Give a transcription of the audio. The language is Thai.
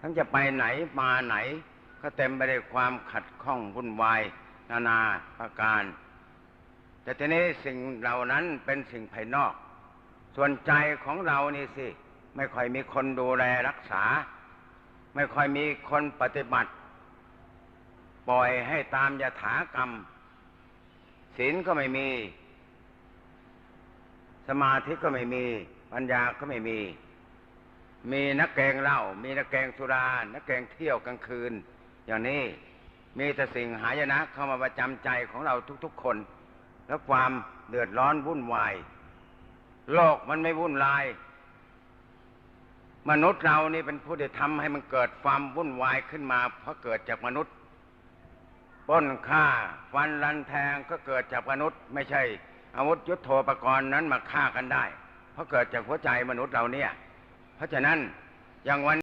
ทั้งจะไปไหนมาไหน ก็เต็มไปด้วยความขัดข้องวุ่นวาย นานาประการ แต่ทีนี้สิ่งเหล่านั้นเป็นสิ่งภายนอก ส่วนใจของเรานี่สิ ไม่ค่อยมีคนดูแลรักษา ไม่ค่อยมีคนปฏิบัติ ปล่อยให้ตามยถากรรม ศีลก็ไม่มี สมาธิก็ไม่มี ปัญญาก็ไม่มี มีนักแกงเหล้ามีนักแกงสุรา นักแกงเที่ยวกลางคืน อย่างนี้มีแต่สิ่งหายนะเข้ามาประจำใจของเราทุกๆคน และความเดือดร้อนวุ่นวาย โลกมันไม่วุ่นวาย มนุษย์เรานี่เป็นผู้ที่ทำให้มันเกิดความวุ่นวายขึ้นมา เพราะเกิดจากมนุษย์ป้นฆ่าฟันรันแทงก็เกิดจากมนุษย์ ไม่ใช่อาวุธยุโทโธปกรณ์นั้นมาฆ่ากันได้ เพราะเกิดจากหัวใจมนุษย์เราเนี่ย เพราะฉะนั้นอย่างวัน